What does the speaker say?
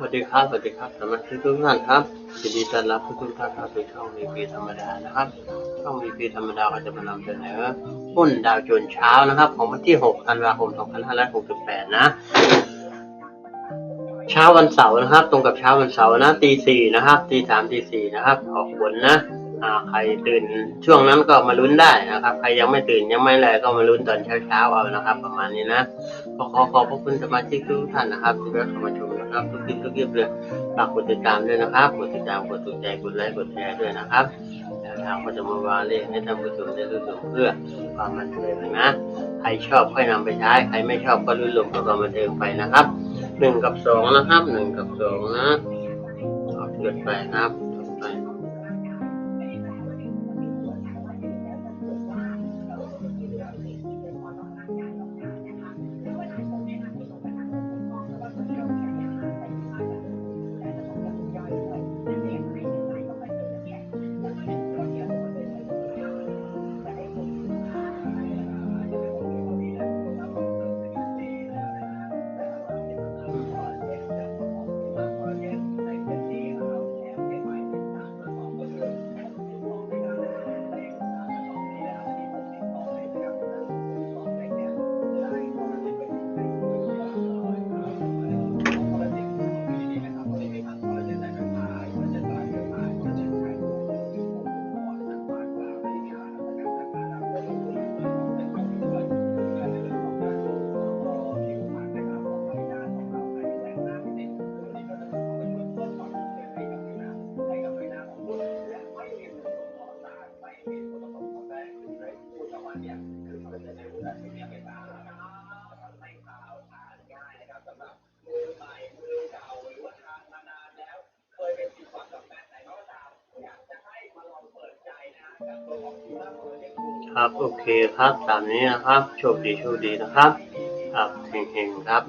สวัสดีครับ สวัสดีครับสมาชิกทุกท่านครับยินดีต้อนรับทุกท่านเข้าสู่ช่องวีพีธรรมดานะครับ ช่องวีพีธรรมดาก็จะมานำเสนอหุ้นดาวโจนเช้านะครับ ของวันที่ 6 ธันวาคม 2568 นะ เช้าวันเสาร์นะครับ ตรงกับเช้าวันเสาร์นะตีสี่นะครับตีสามตีสี่นะครับ ออกบนนะอ่าใครตื่นช่วงนั้นก็มาลุ้นได้นะครับ ใครยังไม่ตื่นยังไม่อะไรก็มาลุ้นตอนเช้าเช้าๆเอานะครับ ประมาณนี้นะ ขอขอขอบพระคุณสมาชิกทุกท่านนะครับที่ได้เข้ามาชม นะครับทุกคลิปทุกคลิปเลยฝากกดติดตามด้วยนะครับกดติดตามกดถูกใจกดไลค์กดแชร์ด้วยนะครับแล้วทางก็จะมาวางเลขให้ท่านผู้ชมได้รู้สึกเพื่อความบันเทิงนะใครชอบค่อยนำไปใช้ใครไม่ชอบก็ลุ้นลงก็ความบันเทิงไปนะครับหนึ่งกับสองนะครับหนึ่งกับสองนะเอาเกิดไปครับจบไป ครับโอเคครับตามนี้นะครับโชคดีโชคดีนะครับ ครับเฮงๆครับ